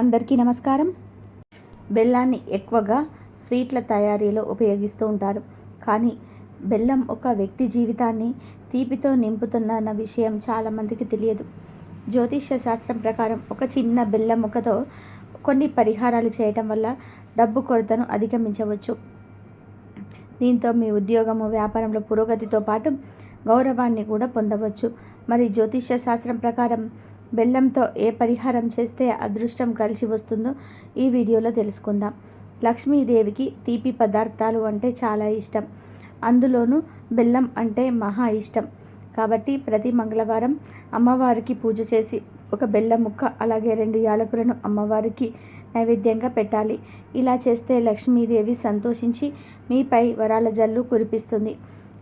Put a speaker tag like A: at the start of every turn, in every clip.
A: అందరికీ నమస్కారం. బెల్లాన్ని ఎక్కువగా స్వీట్ల తయారీలో ఉపయోగిస్తూ ఉంటారు. కానీ బెల్లం ఒక వ్యక్తి జీవితాన్ని తీపితో నింపుతుందన్న విషయం చాలామందికి తెలియదు. జ్యోతిష్య శాస్త్రం ప్రకారం ఒక చిన్న బెల్లం ముక్కతో కొన్ని పరిహారాలు చేయటం వల్ల డబ్బు కొరతను అధిగమించవచ్చు. దీంతో మీ ఉద్యోగము వ్యాపారంలో పురోగతితో పాటు గౌరవాన్ని కూడా పొందవచ్చు. మరి జ్యోతిష్య శాస్త్రం ప్రకారం బెల్లంతో ఏ పరిహారం చేస్తే అదృష్టం కలిసి వస్తుందో ఈ వీడియోలో తెలుసుకుందాం. లక్ష్మీదేవికి తీపి పదార్థాలు అంటే చాలా ఇష్టం. అందులోనూ బెల్లం అంటే మహా ఇష్టం. కాబట్టి ప్రతి మంగళవారం అమ్మవారికి పూజ చేసి ఒక బెల్లం ముక్క అలాగే రెండు యాలకులను అమ్మవారికి నైవేద్యంగా పెట్టాలి. ఇలా చేస్తే లక్ష్మీదేవి సంతోషించి మీపై వరాల జల్లు కురిపిస్తుంది.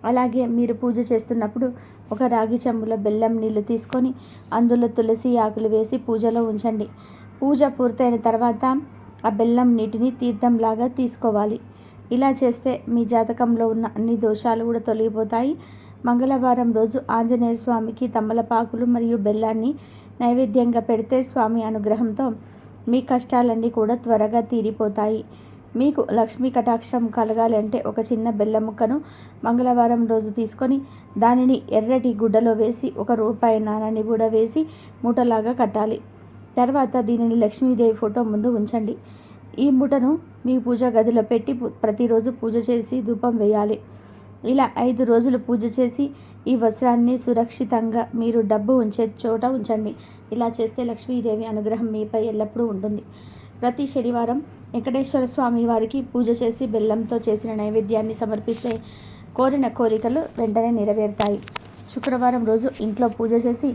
A: అలాగే మీరు పూజ చేస్తున్నప్పుడు ఒక రాగి చెంబులో బెల్లం నీళ్ళు తీసుకొని అందులో తులసి ఆకులు వేసి పూజలో ఉంచండి. పూజ పూర్తయిన తర్వాత ఆ బెల్లం నీటిని తీర్థంలాగా తీసుకోవాలి. ఇలా చేస్తే మీ జాతకంలో ఉన్న అన్ని దోషాలు కూడా తొలగిపోతాయి. మంగళవారం రోజు ఆంజనేయ స్వామికి తమలపాకులు మరియు బెల్లాన్ని నైవేద్యంగా పెడితే స్వామి అనుగ్రహంతో మీ కష్టాలన్నీ కూడా త్వరగా తీరిపోతాయి. మీకు లక్ష్మీ కటాక్షం కలగాలి అంటే ఒక చిన్న బెల్లం ముక్కను మంగళవారం రోజు తీసుకొని దానిని ఎర్రటి గుడ్డలో వేసి ఒక రూపాయి నాణాన్ని కూడా వేసి మూటలాగా కట్టాలి. తర్వాత దీనిని లక్ష్మీదేవి ఫోటో ముందు ఉంచండి. ఈ మూటను మీ పూజ గదిలో పెట్టి ప్రతిరోజు పూజ చేసి ధూపం వేయాలి. ఇలా ఐదు రోజులు పూజ చేసి ఈ వస్త్రాన్ని సురక్షితంగా మీరు డబ్బు ఉంచే చోట ఉంచండి. ఇలా చేస్తే లక్ష్మీదేవి అనుగ్రహం మీపై ఎల్లప్పుడూ ఉంటుంది. ప్రతి శనివారం వెంకటేశ్వర స్వామి వారికి పూజ చేసి బెల్లంతో చేసిన నైవేద్యాన్ని సమర్పిస్తే కోరిన కోరికలు వెంటనే నెరవేరుతాయి. శుక్రవారం రోజు ఇంట్లో పూజ చేసి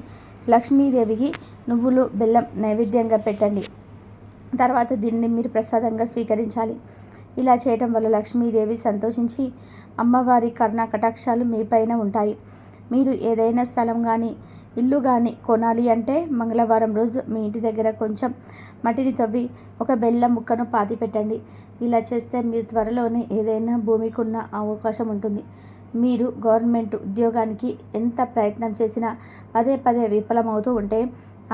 A: లక్ష్మీదేవికి నువ్వులు బెల్లం నైవేద్యంగా పెట్టండి. తర్వాత దీన్ని మీరు ప్రసాదంగా స్వీకరించాలి. ఇలా చేయటం వల్ల లక్ష్మీదేవి సంతోషించి అమ్మవారి కర్ణ కటాక్షాలు మీపైన ఉంటాయి. మీరు ఏదైనా స్థలం కానీ ఇల్లు కానీ కొనాలి అంటే మంగళవారం రోజు మీ ఇంటి దగ్గర కొంచెం మట్టిని తవ్వి ఒక బెల్లం ముక్కను పాతి పెట్టండి. ఇలా చేస్తే మీరు త్వరలోనే ఏదైనా భూమికి ఉన్న అవకాశం ఉంటుంది. మీరు గవర్నమెంట్ ఉద్యోగానికి ఎంత ప్రయత్నం చేసినా పదే పదే విఫలమవుతూ ఉంటే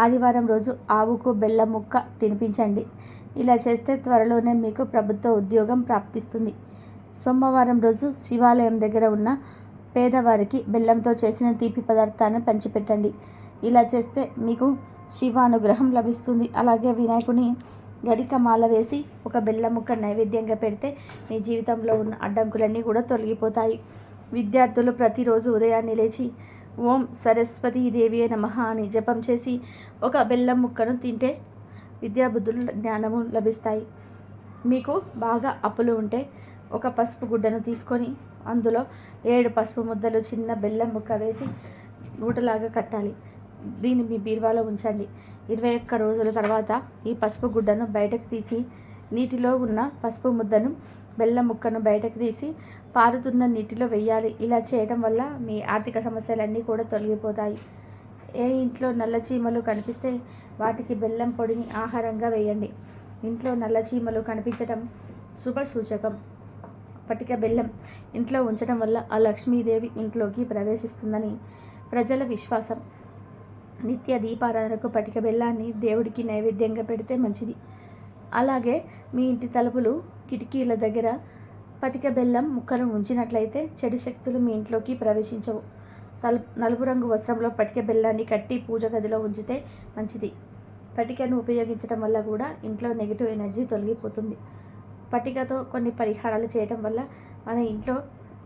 A: ఆదివారం రోజు ఆవుకు బెల్లం ముక్క తినిపించండి. ఇలా చేస్తే త్వరలోనే మీకు ప్రభుత్వ ఉద్యోగం ప్రాప్తిస్తుంది. సోమవారం రోజు శివాలయం దగ్గర ఉన్న పేదవారికి బెల్లంతో చేసిన తీపి పదార్థాన్ని పంచిపెట్టండి. ఇలా చేస్తే మీకు శివానుగ్రహం లభిస్తుంది. అలాగే వినాయకుని గడిక మాల వేసి ఒక బెల్లం ముక్క నైవేద్యంగా పెడితే మీ జీవితంలో ఉన్న అడ్డంకులన్నీ కూడా తొలగిపోతాయి. విద్యార్థులు ప్రతిరోజు ఉదయాన్నే లేచి ఓం సరస్వతీ దేవి నమ అని జపం చేసి ఒక బెల్లం ముక్కను తింటే విద్యాబుద్ధులు జ్ఞానము లభిస్తాయి. మీకు బాగా అప్పులు ఉంటే ఒక పసుపు గుడ్డను తీసుకొని అందులో ఏడు పసుపు ముద్దలు చిన్న బెల్లం ముక్క వేసి మూటలాగా కట్టాలి. దీన్ని మీ బీరువాలో ఉంచండి. ఇరవై ఒక్క రోజుల తర్వాత ఈ పసుపు గుడ్డను బయటకు తీసి నీటిలో ఉన్న పసుపు ముద్దను బెల్లం ముక్కను బయటకు తీసి పారుతున్న నీటిలో వెయ్యాలి ఇలా చేయడం వల్ల మీ ఆర్థిక సమస్యలన్నీ కూడా తొలగిపోతాయి. ఏ ఇంట్లో నల్ల చీమలు కనిపిస్తే వాటికి బెల్లం పొడిని ఆహారంగా వేయండి. ఇంట్లో నల్ల చీమలు కనిపించడం శుభ సూచకం పటిక బెల్లం ఇంట్లో ఉంచడం వల్ల ఆ లక్ష్మీదేవి ఇంట్లోకి ప్రవేశిస్తుందని ప్రజల విశ్వాసం. నిత్య దీపారాధనకు పటిక బెల్లాన్ని దేవుడికి నైవేద్యంగా పెడితే మంచిది. అలాగే మీ ఇంటి తలుపులు కిటికీల దగ్గర పటిక బెల్లం ముక్కను ఉంచినట్లయితే చెడు శక్తులు మీ ఇంట్లోకి ప్రవేశించవు. తలుపు నలుపు రంగు వస్త్రంలో పటిక బెల్లాన్ని కట్టి పూజ గదిలో ఉంచితే మంచిది. పటికను ఉపయోగించడం వల్ల కూడా ఇంట్లో నెగిటివ్ ఎనర్జీ తొలగిపోతుంది. పట్టికతో కొన్ని పరిహారాలు చేయటం వల్ల మన ఇంట్లో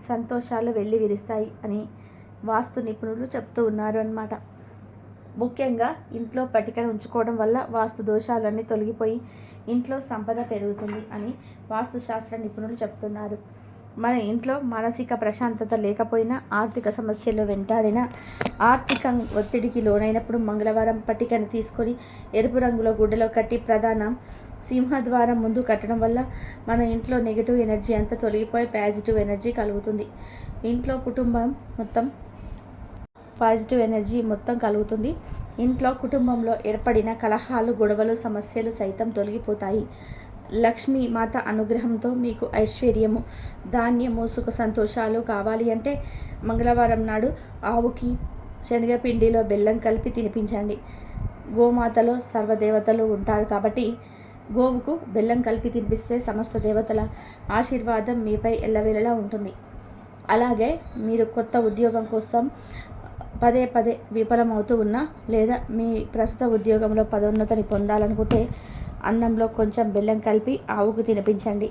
A: సంతోషాలు వెళ్ళి విరుస్తాయి అని వాస్తు నిపుణులు చెప్తూ ఉన్నారు అన్నమాట. ముఖ్యంగా ఇంట్లో పట్టికను ఉంచుకోవడం వల్ల వాస్తు దోషాలన్నీ తొలగిపోయి ఇంట్లో సంపద పెరుగుతుంది అని వాస్తుశాస్త్ర నిపుణులు చెప్తున్నారు. మన ఇంట్లో మానసిక ప్రశాంతత లేకపోయినా ఆర్థిక సమస్యలు వెంటాడిన ఆర్థిక ఒత్తిడికి లోనైనప్పుడు మంగళవారం పట్టికను తీసుకొని ఎరుపు రంగులో గుడ్డలో కట్టి ప్రధాన సింహద్వారం ముందు కట్టడం వల్ల మన ఇంట్లో నెగిటివ్ ఎనర్జీ అంతా తొలగిపోయి పాజిటివ్ ఎనర్జీ కలుగుతుంది. ఇంట్లో కుటుంబం మొత్తం పాజిటివ్ ఎనర్జీ మొత్తం కలుగుతుంది. ఇంట్లో కుటుంబంలో ఏర్పడిన కలహాలు గొడవలు సమస్యలు సైతం తొలగిపోతాయి. లక్ష్మీ మాత అనుగ్రహంతో మీకు ఐశ్వర్యము ధాన్యము సుఖ సంతోషాలు కావాలి అంటే మంగళవారం నాడు ఆవుకి శనగపిండిలో బెల్లం కలిపి తినిపించండి. గోమాతలో సర్వదేవతలు ఉంటారు కాబట్టి గోవుకు బెల్లం కలిపి తినిపిస్తే సమస్త దేవతల ఆశీర్వాదం మీపై ఎల్లవేళలా ఉంటుంది. అలాగే మీరు కొత్త ఉద్యోగం కోసం పదే పదే విఫలమవుతూ ఉన్నా లేదా మీ ప్రస్తుత ఉద్యోగంలో పదోన్నతిని పొందాలనుకుంటే అన్నంలో కొంచెం బెల్లం కలిపి ఆవుకు తినిపించండి.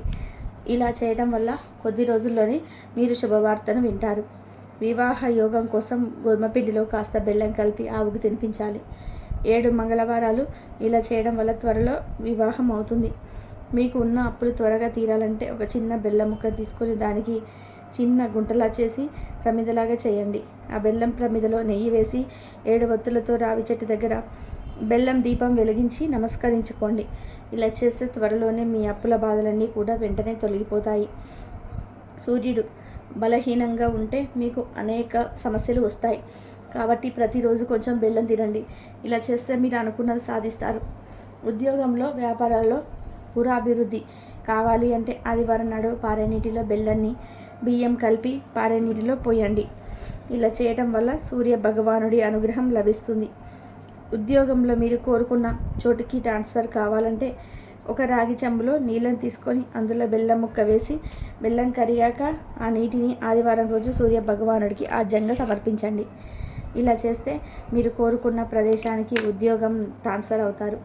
A: ఇలా చేయడం వల్ల కొద్ది రోజుల్లోనే మీరు శుభవార్తను వింటారు. వివాహ యోగం కోసం గోధుమ పిండిలో కాస్త బెల్లం కలిపి ఆవుకు తినిపించాలి. ఏడు మంగళవారాలు ఇలా చేయడం వల్ల త్వరలో వివాహం అవుతుంది. మీకు ఉన్న అప్పులు త్వరగా తీరాలంటే ఒక చిన్న బెల్లం ముక్క తీసుకొని దానికి చిన్న గుంటలా చేసి ప్రమిదలాగా చేయండి. ఆ బెల్లం ప్రమిదలో నెయ్యి వేసి ఏడు వత్తులతో రావి చెట్టు దగ్గర బెల్లం దీపం వెలిగించి నమస్కరించుకోండి. ఇలా చేస్తే త్వరలోనే మీ అప్పుల బాధలన్నీ కూడా వెంటనే తొలగిపోతాయి. సూర్యుడు బలహీనంగా ఉంటే మీకు అనేక సమస్యలు వస్తాయి. కాబట్టి ప్రతిరోజు కొంచెం బెల్లం తినండి. ఇలా చేస్తే మీరు అనుకున్నది సాధిస్తారు. ఉద్యోగంలో వ్యాపారాల్లో పురాభివృద్ధి కావాలి అంటే ఆదివారం నాడు పారే నీటిలో బెల్లాన్ని బియ్యం కలిపి పారే నీటిలో పోయండి. ఇలా చేయటం వల్ల సూర్య భగవానుడి అనుగ్రహం లభిస్తుంది. ఉద్యోగంలో మీరు కోరుకున్న చోటుకి ట్రాన్స్ఫర్ కావాలంటే ఒక రాగి చెంబులో నీళ్ళని తీసుకొని అందులో బెల్లం ముక్క వేసి బెల్లం కరిగాక ఆ నీటిని ఆదివారం రోజు సూర్య భగవానుడికి ఆజ్యంగా సమర్పించండి. ఇలా చేస్తే మీరు కోరుకున్న ప్రదేశానికి ఉద్యోగం ట్రాన్స్ఫర్ అవుతారు.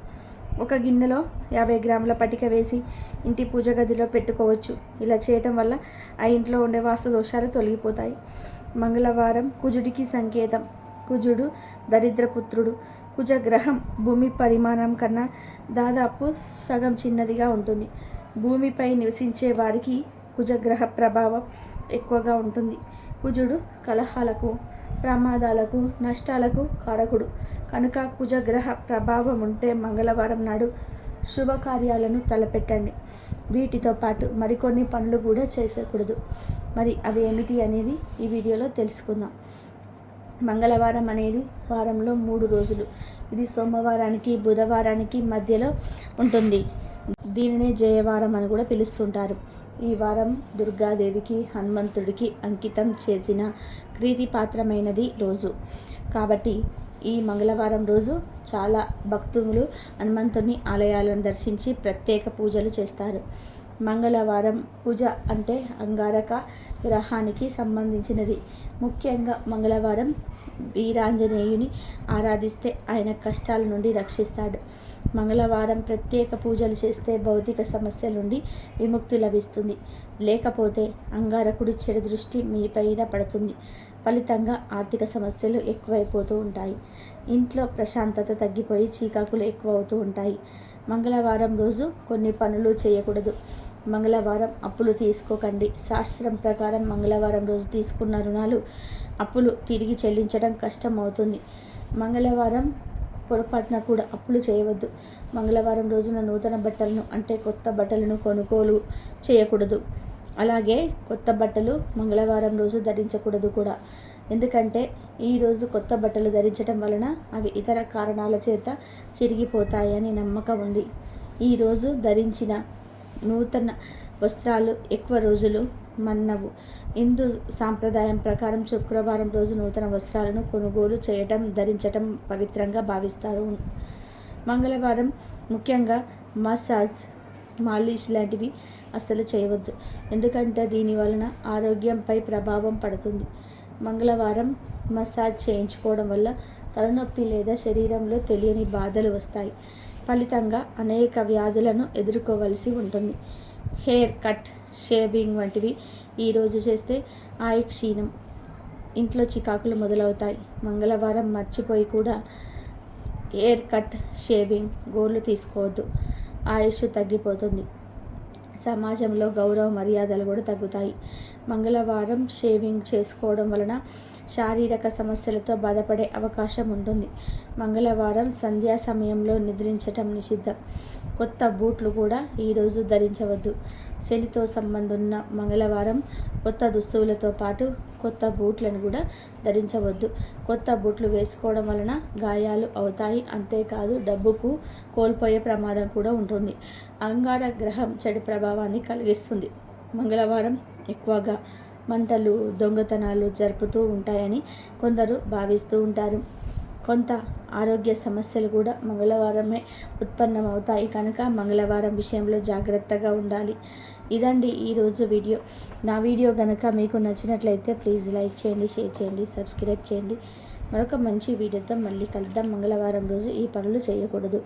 A: ఒక గిన్నెలో యాభై గ్రాముల పటిక వేసి ఇంటి పూజ గదిలో పెట్టుకోవచ్చు. ఇలా చేయటం వల్ల ఆ ఇంట్లో ఉండే వాస్తు దోషాలు తొలగిపోతాయి. మంగళవారం కుజుడికి సంకేతం. కుజుడు దరిద్రపుత్రుడు కుజగ్రహం భూమి పరిమాణం కన్నా దాదాపు సగం చిన్నదిగా ఉంటుంది. భూమిపై నివసించే వారికి కుజగ్రహ ప్రభావం ఎక్కువగా ఉంటుంది. కుజుడు కలహాలకు ప్రమాదాలకు నష్టాలకు కారకుడు. కనుక కుజగ్రహ ప్రభావం ఉంటే మంగళవారం నాడు శుభకార్యాలను తలపెట్టండి. వీటితో పాటు మరికొన్ని పనులు కూడా చేసేకూడదు. మరి అవి ఏమిటి అనేది ఈ వీడియోలో తెలుసుకుందాం. మంగళవారం అనేది వారంలో మూడు రోజులు. ఇది సోమవారానికి బుధవారానికి మధ్యలో ఉంటుంది. దీనినే జయవారం అని కూడా పిలుస్తుంటారు. ఈ వారం దుర్గాదేవికి హనుమంతుడికి అంకితం చేసిన ప్రీతిపాత్రమైనది రోజు. కాబట్టి ఈ మంగళవారం రోజు చాలా భక్తులు హనుమంతుని ఆలయాలను దర్శించి ప్రత్యేక పూజలు చేస్తారు. మంగళవారం పూజ అంటే అంగారక గ్రహానికి సంబంధించినది. ముఖ్యంగా మంగళవారం వీరాంజనేయుని ఆరాధిస్తే ఆయన కష్టాల నుండి రక్షిస్తాడు. మంగళవారం ప్రత్యేక పూజలు చేస్తే భౌతిక సమస్యల నుండి విముక్తి లభిస్తుంది. లేకపోతే అంగారకుడి చెడు దృష్టి మీపైన పడుతుంది. ఫలితంగా ఆర్థిక సమస్యలు ఎక్కువైపోతూ ఉంటాయి. ఇంట్లో ప్రశాంతత తగ్గిపోయి చీకాకులు ఎక్కువ అవుతూ ఉంటాయి. మంగళవారం రోజు కొన్ని పనులు చేయకూడదు. మంగళవారం అప్పులు తీసుకోకండి. శాస్త్రం ప్రకారం మంగళవారం రోజు తీసుకున్న రుణాలు అప్పులు తిరిగి చెల్లించడం కష్టం అవుతుంది మంగళవారం పొరపాటున కూడా అప్పులు చేయవద్దు. మంగళవారం రోజున నూతన బట్టలను అంటే కొత్త బట్టలను కొనుగోలు చేయకూడదు. అలాగే కొత్త బట్టలు మంగళవారం రోజు ధరించకూడదు కూడా. ఎందుకంటే ఈరోజు కొత్త బట్టలు ధరించడం వలన అవి ఇతర కారణాల చేత చిరిగిపోతాయని నమ్మకం ఉంది. ఈరోజు ధరించిన నూతన వస్త్రాలు ఎక్కువ రోజులు మన్నవు. హిందూ సాంప్రదాయం ప్రకారం శుక్రవారం రోజు నూతన వస్త్రాలను కొనుగోలు చేయటం ధరించటం పవిత్రంగా భావిస్తారు. మంగళవారం ముఖ్యంగా మసాజ్ మాలిష్ లాంటివి అస్సలు చేయవద్దు. ఎందుకంటే దీని వలన ఆరోగ్యంపై ప్రభావం పడుతుంది. మంగళవారం మసాజ్ చేయించుకోవడం వల్ల తలనొప్పి లేదా శరీరంలో తెలియని బాధలు వస్తాయి. ఫలితంగా అనేక వ్యాధులను ఎదుర్కోవలసి ఉంటుంది. హెయిర్ కట్ షేవింగ్ వంటివి ఈరోజు చేస్తే ఆయు క్షీణం. ఇంట్లో చికాకులు మొదలవుతాయి. మంగళవారం మర్చిపోయి కూడా హెయిర్ కట్ షేవింగ్ గోర్లు తీసుకోవద్దు. ఆయుష్ తగ్గిపోతుంది. సమాజంలో గౌరవ మర్యాదలు కూడా తగ్గుతాయి. మంగళవారం షేవింగ్ చేసుకోవడం వలన శారీరక సమస్యలతో బాధపడే అవకాశం ఉంటుంది. మంగళవారం సంధ్యా సమయంలో నిద్రించటం నిషిద్ధం. కొత్త బూట్లు కూడా ఈరోజు ధరించవద్దు. శనితో సంబంధం ఉన్న మంగళవారం కొత్త దుస్తువులతో పాటు కొత్త బూట్లను కూడా ధరించవద్దు. కొత్త బూట్లు వేసుకోవడం వలన గాయాలు అవుతాయి. అంతేకాదు డబ్బుకు కోల్పోయే ప్రమాదం కూడా ఉంటుంది. అంగార గ్రహం చెడు ప్రభావాన్ని కలిగిస్తుంది. మంగళవారం ఎక్కువగా మంటలు దొంగతనాలు జరుపుతూ ఉంటాయని కొందరు భావిస్తూ ఉంటారు. కొంత ఆరోగ్య సమస్యలు కూడా మంగళవారమే ఉత్పన్నమవుతాయి. కనుక మంగళవారం విషయంలో జాగ్రత్తగా ఉండాలి. ఇదండి ఈరోజు వీడియో. నా వీడియో కనుక మీకు నచ్చినట్లయితే ప్లీజ్ లైక్ చేయండి షేర్ చేయండి సబ్స్క్రైబ్ చేయండి. మరొక మంచి వీడియోతో మళ్ళీ కలుద్దాం. మంగళవారం రోజు ఈ పనులు చేయకూడదు.